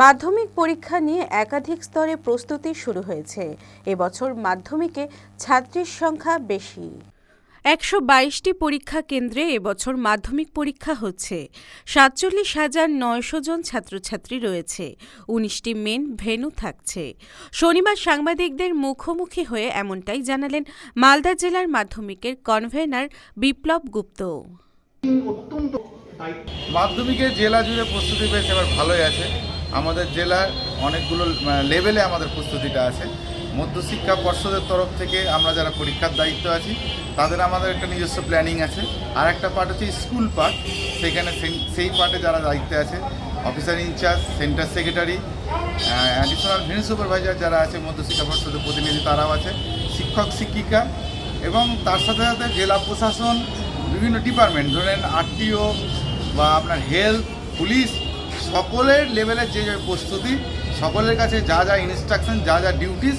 মাধ্যমিক পরীক্ষা নিয়ে একাধিক স্তরে প্রস্তুতি শুরু হয়েছে। এবছর মাধ্যমিকে ছাত্রীর সংখ্যা বেশি। একশো বাইশটি পরীক্ষা কেন্দ্রে এবছর মাধ্যমিক পরীক্ষা হচ্ছে। সাতচল্লিশ হাজার নয়শো জন ছাত্রছাত্রী রয়েছে। উনিশটি মেন ভেন্যু থাকছে। শনিবার সাংবাদিকদের মুখোমুখি হয়ে এমনটাই জানালেন মালদা জেলার মাধ্যমিকের কনভেনার বিপ্লব গুপ্ত। মাধ্যমিকের জেলা জুড়ে প্রস্তুতি বেশ এবার ভালোই আছে। আমাদের জেলার অনেকগুলো লেভেলে আমাদের প্রস্তুতিটা আছে। মধ্যশিক্ষা পর্ষদের তরফ থেকে আমরা যারা পরীক্ষার দায়িত্ব আছি, তাদের আমাদের একটা নিজস্ব প্ল্যানিং আছে। আর একটা পার্ট হচ্ছে স্কুল পার্ট সেখানে সেই- পার্টে যারা দায়িত্বে আছে officer in-charge center secretary additional venue supervisor যারা আছে, মধ্যশিক্ষা পর্ষদের প্রতিনিধি তারাও আছে, শিক্ষক, শিক্ষিকা এবং তার সাথে সাথে জেলা প্রশাসন, বিভিন্ন ডিপার্টমেন্ট ধরেন আরটিও বা আপনার হেলথ পুলিশ সকলের লেভেলের যে যে প্রস্তুতি সকলের কাছে যা যা ইনস্ট্রাকশন যা যা ডিউটিস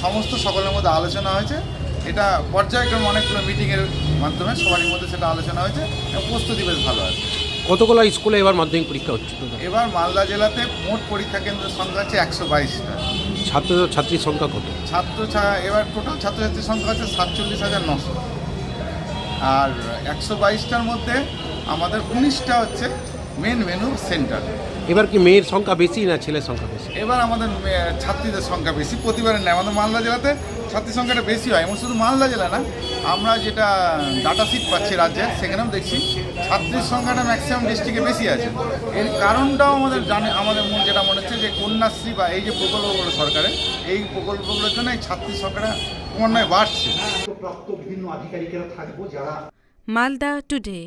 সমস্ত সকলের মধ্যে আলোচনা হয়েছে। এটা পর্যায়ক্রমে অনেকগুলো মিটিংয়ের মাধ্যমে সবারই মধ্যে সেটা আলোচনা হয়েছে এবং প্রস্তুতি বেশ ভালো আছে। কতগুলো স্কুলে এবার মাধ্যমিক পরীক্ষা হচ্ছে? এবার মালদা জেলাতে মোট পরীক্ষা কেন্দ্রের সংখ্যা হচ্ছে একশো বাইশটা। ছাত্র ছাত্রীর সংখ্যা কত? ছাত্র ছা- এবার টোটাল ছাত্রছাত্রীর সংখ্যা হচ্ছে সাতচল্লিশ হাজার নশো। আর একশো বাইশটার মধ্যে আমাদের উনিশটা হচ্ছে মেন মেনু সেন্টার এবার কি মেয়ের সংখ্যা বেশি না ছেলের সংখ্যা বেশি? এবার আমাদের ছাত্রীদের সংখ্যা বেশি প্রতিবারের নেই। আমাদের মালদা জেলাতে ছাত্রীর সংখ্যাটা বেশি হয়। এবং শুধু মালদা জেলা না আমরা যেটা ডাটা সিট পাচ্ছি রাজ্যের সেখানেও দেখছি ছাত্রীর সংখ্যাটা ম্যাক্সিমাম ডিস্ট্রিক্টে বেশি আছে। এর কারণটাও আমাদের জানে আমাদের মনে যেটা মনে হচ্ছে যে কন্যাশ্রী বা এই যে প্রকল্পগুলো সরকারের এই প্রকল্পগুলোর জন্য এই ছাত্রীর সংখ্যাটা ক্রমান্বয়ে বাড়ছে। প্রাপ্ত বিভিন্ন আধিকারিকেরা থাকব যারা মালদা টুডে